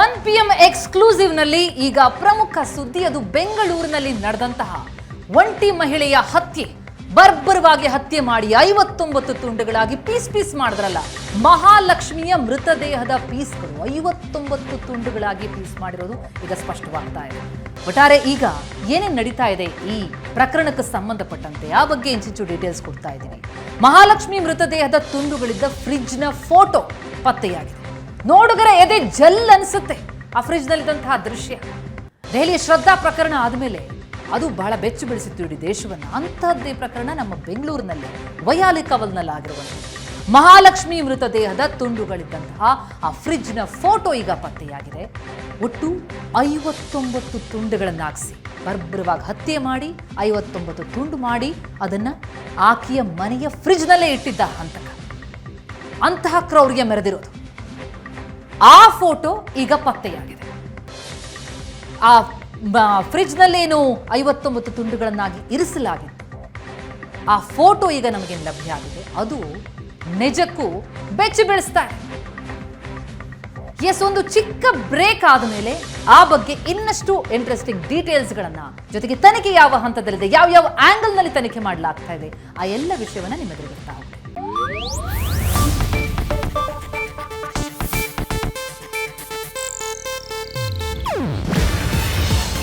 One P M ಎಕ್ಸ್ಕ್ಲೂಸಿವ್ನಲ್ಲಿ ಈಗ ಪ್ರಮುಖ ಸುದ್ದಿ ಅದು ಬೆಂಗಳೂರಿನಲ್ಲಿ ನಡೆದಂತಹ ಒಂಟಿ ಮಹಿಳೆಯ ಹತ್ಯೆ. ಬರ್ಬರವಾಗಿ ಹತ್ಯೆ ಮಾಡಿ ಐವತ್ತೊಂಬತ್ತು ತುಂಡುಗಳಾಗಿ ಪೀಸ್ ಪೀಸ್ ಮಾಡಿದ್ರಲ್ಲ. ಮಹಾಲಕ್ಷ್ಮಿಯ ಮೃತದೇಹದ ಪೀಸ್ಗಳು ಐವತ್ತೊಂಬತ್ತು ತುಂಡುಗಳಾಗಿ ಪೀಸ್ ಮಾಡಿರೋದು ಈಗ ಸ್ಪಷ್ಟವಾಗ್ತಾ ಇದೆ. ಒಟ್ಟಾರೆ ಈಗ ಏನೇನು ನಡೀತಾ ಇದೆ ಈ ಪ್ರಕರಣಕ್ಕೆ ಸಂಬಂಧಪಟ್ಟಂತೆ ಆ ಬಗ್ಗೆ ಇಂಚಿಂಚು ಡೀಟೇಲ್ಸ್ ಕೊಡ್ತಾ ಇದ್ದೀನಿ. ಮಹಾಲಕ್ಷ್ಮಿ ಮೃತದೇಹದ ತುಂಡುಗಳಿದ್ದ ಫ್ರಿಡ್ಜ್ನ ಫೋಟೋ ಪತ್ತೆಯಾಗಿದೆ. ನೋಡುಗರ ಎದೆ ಜಲ್ ಅನ್ಸುತ್ತೆ. ಆ ಫ್ರಿಜ್ನಲ್ಲಿದ್ದಂತಹ ದೃಶ್ಯ. ದೆಹಲಿಯ ಶ್ರದ್ಧಾ ಪ್ರಕರಣ ಆದಮೇಲೆ ಅದು ಬಹಳ ಬೆಚ್ಚು ಬೆಳೆಸಿತ್ತು ಇಡೀ ದೇಶವನ್ನು. ಅಂತಹದ್ದೇ ಪ್ರಕರಣ ನಮ್ಮ ಬೆಂಗಳೂರಿನಲ್ಲಿ, ವಯಾಲಿ ಆಗಿರುವಂಥದ್ದು. ಮಹಾಲಕ್ಷ್ಮಿ ಮೃತದೇಹದ ತುಂಡುಗಳಿದ್ದಂತಹ ಆ ಫ್ರಿಜ್ನ ಫೋಟೋ ಈಗ ಪತ್ತೆಯಾಗಿದೆ. ಒಟ್ಟು ಐವತ್ತೊಂಬತ್ತು ತುಂಡುಗಳನ್ನಾಗಿಸಿ ಬರ್ಬರವಾಗಿ ಹತ್ಯೆ ಮಾಡಿ, ಐವತ್ತೊಂಬತ್ತು ತುಂಡು ಮಾಡಿ ಅದನ್ನ ಆಕೆಯ ಮನೆಯ ಫ್ರಿಜ್ನಲ್ಲೇ ಇಟ್ಟಿದ್ದ ಹಂತಕ. ಅಂತಹ ಕ್ರೌರ್ಯ ಮೆರೆದಿರೋದು. ಆ ಫೋಟೋ ಈಗ ಪತ್ತೆಯಾಗಿದೆ. ಆ ಫ್ರಿಜ್ನಲ್ಲೇನು ಐವತ್ತೊಂಬತ್ತು ತುಂಡುಗಳನ್ನಾಗಿ ಇರಿಸಲಾಗಿತ್ತು ಆ ಫೋಟೋ ಈಗ ನಮಗೆ ಲಭ್ಯ ಆಗಿದೆ. ಅದು ನಿಜಕ್ಕೂ ಬೆಚ್ಚಿ ಬೆಳೆಸ್ತಾರೆ ಎಸ್ ಒಂದು ಚಿಕ್ಕ ಬ್ರೇಕ್ ಆದ ಮೇಲೆ ಆ ಬಗ್ಗೆ ಇನ್ನಷ್ಟು ಇಂಟ್ರೆಸ್ಟಿಂಗ್ ಡೀಟೇಲ್ಸ್ಗಳನ್ನ ಜೊತೆಗೆ ತನಿಖೆ ಯಾವ ಹಂತದಲ್ಲಿದೆ ಯಾವ ಯಾವ ಆಂಗಲ್ನಲ್ಲಿ ತನಿಖೆ ಮಾಡಲಾಗ್ತಾ ಇದೆ, ಆ ಎಲ್ಲ ವಿಷಯವನ್ನ ನಿಮ್ಮೆದುರಿಗಿರ್ತಾ ಹೋಗ್ತೇನೆ